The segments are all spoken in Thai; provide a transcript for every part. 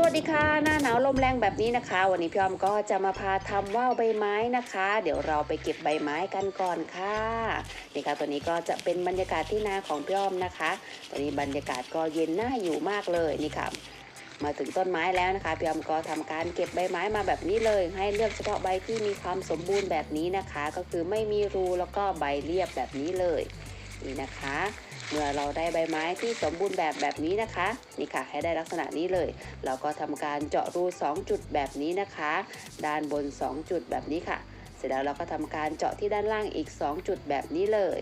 สวัสดีค่ะ หน้าหนาวลมแรงแบบนี้นะคะ วันนี้พี่ออมก็จะมาพาทำว่าวใบไม้นะคะ เดี๋ยวเราไปเก็บใบไม้กันก่อนค่ะนี่ค่ะตัวนี้ก็จะเป็นบรรยากาศที่นาของพี่ออมนะคะตอนนี้บรรยากาศก็เย็นน่าอยู่มากเลยนี่ค่ะ มาถึงต้นไม้แล้วนะคะพี่ออมก็ทำการเก็บใบไม้มาแบบนี้เลย ให้เลือกเฉพาะใบที่มีความสมบูรณ์แบบนี้นะคะ ก็คือไม่มีรูแล้วก็ใบเรียบแบบนี้เลย นี่นะคะ เมื่อเราได้ใบไม้ที่สมบูรณ์แบบแบบนี้นะคะนี่ค่ะให้ได้ลักษณะนี้เลย เราก็ทำการเจาะรู 2 จุดแบบนี้นะคะ ด้านบน 2 จุดแบบนี้ค่ะ เสร็จแล้วเราก็ทำการเจาะที่ด้านล่างอีก 2 จุดแบบนี้เลย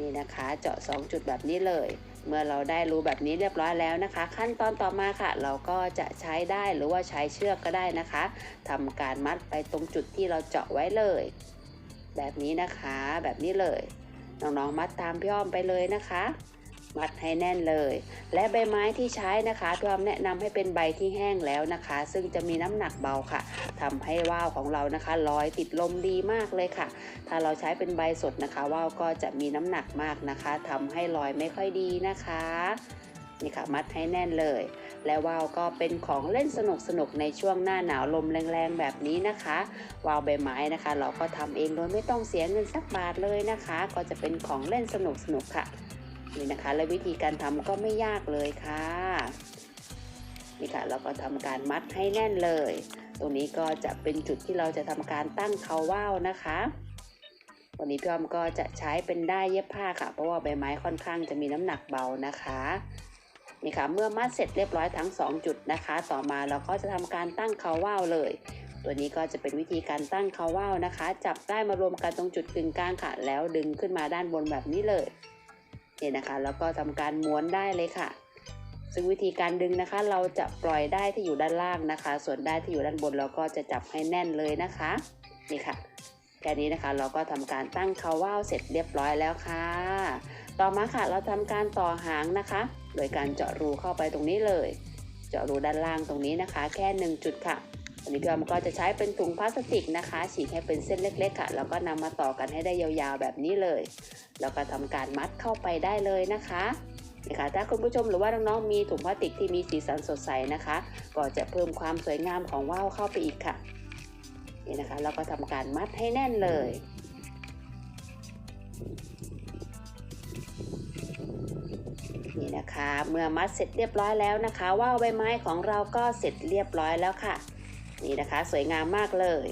นี่นะคะเจาะ 2 จุดแบบนี้เลย เมื่อเราได้รูแบบนี้เรียบร้อยแล้วนะคะ ขั้นตอนต่อมาค่ะ เราก็จะใช้ได้หรือว่าใช้เชือกก็ได้นะคะทำการมัดไปตรงจุดที่เราเจาะไว้เลย แบบนี้นะคะแบบนี้เลย น้องๆมัดตามพี่อ้อมไปเลยนะคะ มัดให้แน่นเลย และใบไม้ที่ใช้นะคะพี่อ้อมแนะนำให้เป็นใบที่แห้งแล้วนะคะ ซึ่งจะมีน้ำหนักเบาค่ะทำให้ว่าวของเรานะคะลอยติดลมดีมากเลยค่ะ ถ้าเราใช้เป็นใบสดนะคะว่าวก็จะมีน้ำหนักมากนะคะทำให้ลอยไม่ค่อยดีนะคะนี่ค่ะมัดให้แน่นเลย และว่าวก็เป็นของเล่นสนุกสนุกๆในช่วงหน้าหนาวลมแรงๆแบบนี้นะคะ วาวใบไม้นะคะ เราก็ทำเองโดยไม่ต้องเสียเงินสักบาทเลยนะคะ ก็จะเป็นของเล่นสนุกสนุกๆค่ะนี่นะคะ และวิธีการทำก็ไม่ยากเลยค่ะนี่ค่ะเราก็ทำการมัดให้แน่นเลย ตรงนี้ก็จะเป็นจุดที่เราจะทำการตั้งเขาว่าวนะคะวันนี้พี่อมก็จะใช้เป็นได้เย็บผ้าค่ะ เพราะว่าใบไม้ค่อนข้างจะมีน้ำหนักเบานะคะ นี่ค่ะ เมื่อมัดเสร็จเรียบร้อยทั้ง 2 จุดนะคะ ต่อมาเราก็จะทำการตั้งเขาว่าวเลย ตัวนี้ก็จะเป็นวิธีการตั้งเขาว่าวนะคะ จับได้มารวมกันตรงจุดกึ่งกลางค่ะ แล้วดึงขึ้นมาด้านบนแบบนี้เลยนี่นะคะ แล้วก็ทำการม้วนได้เลยค่ะ ซึ่งวิธีการดึงนะคะ เราจะปล่อยได้ที่อยู่ด้านล่างนะคะ ส่วนได้ที่อยู่ด้านบนเราก็จะจับให้แน่นเลยนะคะ นี่ค่ะ แค่นี้นะคะเราก็ทำการตั้งเขาว่าวเสร็จเรียบร้อยแล้วค่ะ ต่อมาค่ะเราทำการต่อหางนะคะ โดยการเจาะรูเข้าไปตรงนี้เลย เจาะรูด้านล่างตรงนี้นะคะ แค่ 1 จุดค่ะวันนี้พี่ออมก็จะใช้เป็นถุงพลาสติกนะคะฉีกให้เป็นเส้นเล็กๆค่ะแล้วก็นำมาต่อกันให้ได้ยาวๆแบบนี้เลย แล้วก็ทำการมัดเข้าไปได้เลยนะคะนี่ค่ะถ้าคุณผู้ชมหรือว่าน้องๆมีถุงพลาสติกที่มีสีสันสดใสนะคะ ก็จะเพิ่มความสวยงามของว่าวเข้าไปอีกค่ะ นี่นะคะแล้วก็ทำการมัดให้แน่นเลย นี่นะคะ เมื่อมัดเสร็จเรียบร้อยแล้วนะคะ ว่าวใบไม้ของเราก็เสร็จเรียบร้อยแล้วค่ะ นี่นะคะสวยงามมากเลย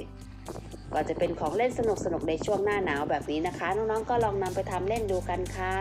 ก็จะเป็นของเล่นสนุกๆในช่วงหน้าหนาวแบบนี้นะคะ น้องๆก็ลองนำไปทำเล่นดูกันค่ะ